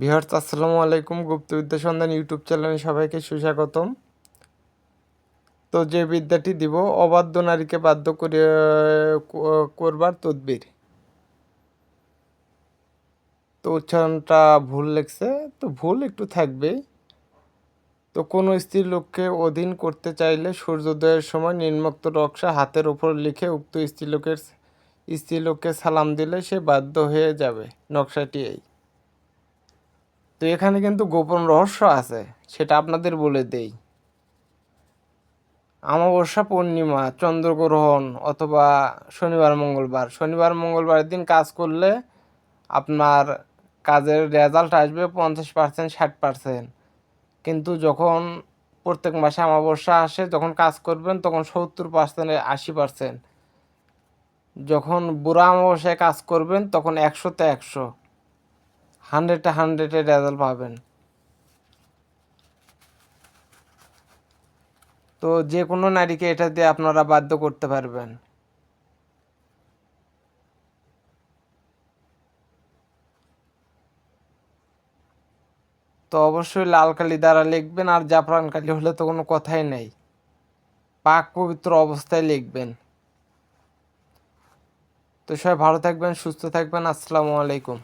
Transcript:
বিহার আসসালামু আলাইকুম গুপ্তবিদ্যা সন্ধান ইউটিউব চ্যানেলে সবাইকে সুস্বাগতম। তো যে বিদ্যাটি দিব, অবাধ্য নারীকে বাধ্য করে করবার তদবির। তো উচ্চারণটা ভুল লেখছে তো ভুল একটু থাকবেই। তো কোনো স্ত্রী লোককে অধীন করতে চাইলে সূর্যোদয়ের সময় নিম্নোক্ত নকশা হাতের ওপর লিখে উক্ত স্ত্রীলোকের, স্ত্রীলোককে সালাম দিলে সে বাধ্য হয়ে যাবে। নকশাটি এই। তো এখানে কিন্তু গোপন রহস্য আছে, সেটা আপনাদের বলে দেই। অমাবস্যা পূর্ণিমা, চন্দ্রগ্রহণ অথবা শনিবার, মঙ্গলবার। শনিবার, মঙ্গলবারের দিন কাজ করলে আপনার কাজের রেজাল্ট আসবে পঞ্চাশ পার্সেন্ট ষাট পার্সেন্ট কিন্তু যখন প্রত্যেক মাসে অমাবস্যা আসে, যখন কাজ করবেন, তখন সত্তর পার্সেন্ট আশি পার্সেন্ট যখন বুড়া অমাবস্যায় কাজ করবেন, তখন একশোতে একশো। হান্ড্রেডে হান্ড্রেডের রেজাল্ট পাবেন। তো যে কোনো নারীকে এটা দিয়ে আপনারা বাধ্য করতে পারবেন। তো অবশ্যই লাল কালি দ্বারা লিখবেন, আর জাফরান কালি হলে তো কোনো কথাই নেই। পাক পবিত্র অবস্থায় লিখবেন। তো সবাই ভালো থাকবেন, সুস্থ থাকবেন, আসসালামু আলাইকুম।